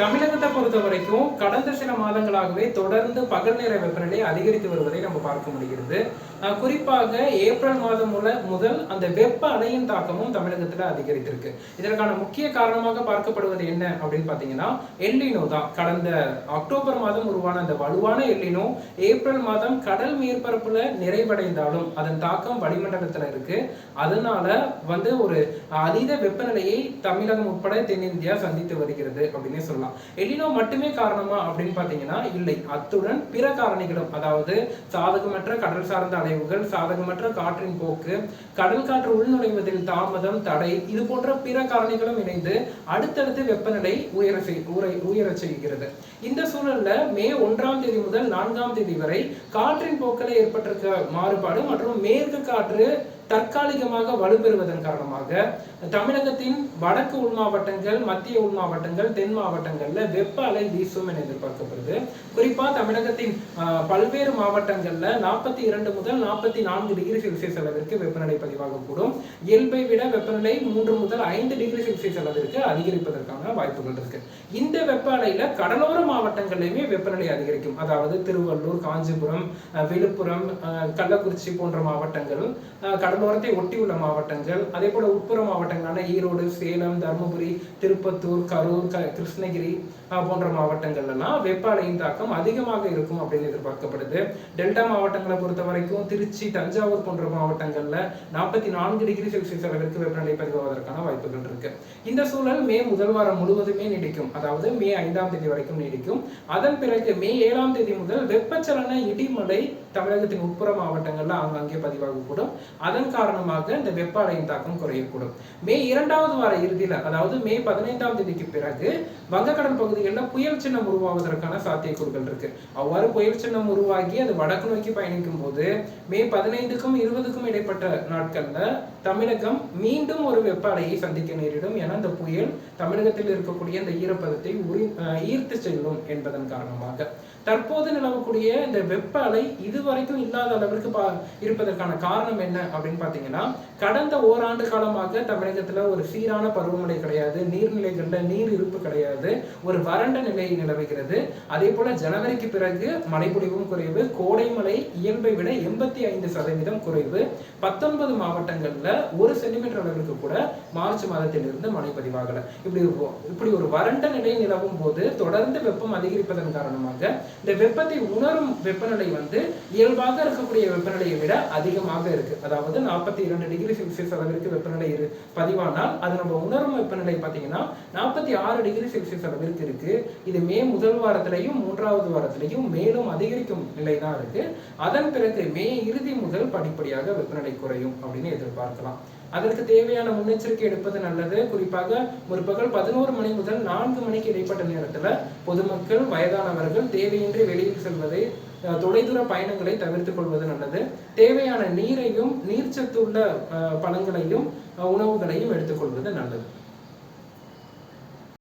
தமிழகத்தை பொறுத்த வரைக்கும் கடந்த சில மாதங்களாகவே தொடர்ந்து பகல் நேர வெப்பநிலை அதிகரித்து வருவதை நம்ம பார்க்க முடிகிறது. குறிப்பாக ஏப்ரல் மாதம் முதல் அந்த வெப்ப அலையின் தாக்கமும் தமிழகத்தில் அதிகரித்திருக்கு. இதற்கான முக்கிய காரணமாக பார்க்கப்படுவது என்ன அப்படின்னு பார்த்தீங்கன்னா எல்லினோ தான். கடந்த அக்டோபர் மாதம் உருவான அந்த வலுவான எல்லினோ ஏப்ரல் மாதம் கடல் மேற்பரப்புல நிறைவடைந்தாலும் அதன் தாக்கம் வளிமண்டலத்தில் இருக்கு. அதனால வந்து ஒரு அதீத வெப்பநிலையை தமிழகம் உட்பட தென்னிந்தியா சந்தித்து வருகிறது அப்படின்னே சொல்லலாம். எலினோ மட்டுமே காரணமா அப்படின்னு பார்த்தீங்கன்னா இல்லை. அத்துடன் பிற காரணிகளும் அதாவது சாதகமற்ற கடல் சார்ந்த அலைவுகள் சாதகமற்ற காற்றின் போக்கு கடல் காற்று உள்நுழைவதில் தாமதம் தடை இது போன்ற பிற காரணிகளும் இணைந்து அடுத்தடுத்து வெப்பநிலை உயர செய் உரை செய்கிறது. இந்த சூழல்ல மே ஒன்றாம் தேதி முதல் நான்காம் தேதி வரை காற்றின் போக்கில் ஏற்பட்டிருக்க மாறுபாடு மற்றும் மேற்கு காற்று தற்காலிகமாக வலுப்பெறுவதன் காரணமாக தமிழகத்தின் வடக்கு உள் மாவட்டங்கள் மத்திய உள் மாவட்டங்கள் தென் மாவட்டங்கள்ல வெப்ப அலை வீசும் என எதிர்பார்க்கப்படுது. குறிப்பா தமிழகத்தின் பல்வேறு மாவட்டங்கள்ல நாற்பத்தி இரண்டு முதல் நாற்பத்தி நான்கு டிகிரி செல்சியஸ் அளவிற்கு வெப்பநிலை பதிவாகக்கூடும். இயல்பை விட வெப்பநிலை மூன்று முதல் ஐந்து டிகிரி செல்சியஸ் அளவிற்கு அதிகரிப்பதற்கான வாய்ப்புகள் இருக்கு. இந்த வெப்ப அலையில கடலோர மாவட்டங்கள்லயுமே வெப்பநிலை அதிகரிக்கும். அதாவது திருவள்ளூர் காஞ்சிபுரம் விழுப்புரம் கள்ளக்குறிச்சி போன்ற மாவட்டங்கள் கடலோர கடலோரத்தை ஒட்டியுள்ள மாவட்டங்கள் அதே போல உட்புற மாவட்டங்களான ஈரோடு சேலம் தருமபுரி திருப்பத்தூர் கரூர் க- கிருஷ்ணகிரி போன்ற மாவட்டங்கள்லாம் வெப்ப அலையின் தாக்கம் அதிகமாக இருக்கும் அப்படின்னு எதிர்பார்க்கப்படுது. டெல்டா மாவட்டங்களை பொறுத்த வரைக்கும் திருச்சி தஞ்சாவூர் போன்ற மாவட்டங்கள்ல நாற்பத்தி நான்கு டிகிரி செல்சியஸ் அளவிற்கு வெப்பநிலை பதிவாவதற்கான வாய்ப்புகள் இருக்கு. இந்த சூழல் மே முதல் வாரம் முழுவதுமே நீடிக்கும். அதாவது மே ஐந்தாம் தேதி வரைக்கும் நீடிக்கும். அதன் பிறகு மே ஏழாம் தேதி முதல் வெப்பச்சலன இடிமலை தமிழகத்தின் உட்புற மாவட்டங்கள்ல ஆங்காங்கே பதிவாகக்கூடும். அதன் அதன் காரணமாக இந்த வெப்ப அலையின் தாக்கம் குறையக்கூடும். மே இரண்டாவது வார இறுதியில் அதாவது மே பதினைந்தாம் தேதிக்கு பிறகு வங்கக்கடல் பகுதிகளில் புயல் சின்னம் உருவாவதற்கான சாத்தியக்கூறுகள் இருக்கு. அவ்வாறு புயல் சின்னம் உருவாகி அது வடக்கு நோக்கி பயணிக்கும் போது மே பதினைந்துக்கும் இருபதுக்கும் இடைப்பட்ட நாட்கள்ல தமிழகம் மீண்டும் ஒரு வெப்ப அலையை சந்திக்க நேரிடும் என அந்த புயல் தமிழகத்தில் இருக்கக்கூடிய அந்த ஈரப்பதத்தை உரி ஈர்த்து செல்லும் என்பதன் காரணமாக. தற்போது நிலவக்கூடிய இந்த வெப்ப அலை இதுவரைக்கும் இல்லாத அளவிற்கு இருப்பதற்கான காரணம் என்ன அப்படின்னு அப்படின்னு பார்த்தீங்கன்னா கடந்த ஓராண்டு காலமாக தமிழகத்தில் ஒரு சீரான பருவமழை கிடையாது நீர்நிலைகளில் நீர் இருப்பு கிடையாது ஒரு வறண்ட நிலை நிலவுகிறது. அதே போல ஜனவரிக்கு பிறகு மழைப்பொழிவும் குறைவு கோடை மழை இயல்பை விட எண்பத்தி ஐந்து சதவீதம் குறைவு. பத்தொன்பது மாவட்டங்களில் ஒரு சென்டிமீட்டர் அளவிற்கு கூட மார்ச் மாதத்திலிருந்து மழை பதிவாகல. இப்படி இப்படி ஒரு வறண்ட நிலை நிலவும் போது தொடர்ந்து வெப்பம் அதிகரிப்பதன் காரணமாக இந்த வெப்பத்தை உணரும் வெப்பநிலை வந்து இயல்பாக இருக்கக்கூடிய வெப்பநிலையை விட அதிகமாக இருக்கு. அதாவது நாற்பத்தி இரண்டு டிகிரி செல்சியஸ் அளவிற்கு வெப்பநிலை இரு பதிவானால் அது நம்ம உணரும் வெப்பநிலை பார்த்தீங்கன்னா நாற்பத்தி ஆறு டிகிரி செல்சியஸ் அளவிற்கு இருக்கு. இது மே முதல் வாரத்திலையும் மூன்றாவது வாரத்திலையும் மேலும் அதிகரிக்கும் நிலை தான் இருக்கு. அதன் பிறகு மே இறுதி முதல் படிப்படியாக வெப்பநிலை குறையும் அப்படின்னு எதிர்பார்க்கலாம். அதற்கு தேவையான முன்னெச்சரிக்கை எடுப்பது நல்லது. குறிப்பாக முற்பகல் பதினோரு மணி முதல் நான்கு மணிக்கு இடைப்பட்ட நேரத்தில் பொதுமக்கள் வயதானவர்கள் தேவையின்றி வெளியில் செல்வதை தொலைதூர பயணங்களை தவிர்த்துக் கொள்வது நல்லது. தேவையான நீரையும் நீர்ச்சத்துள்ள பழங்களையும் உணவுகளையும் எடுத்துக்கொள்வது நல்லது.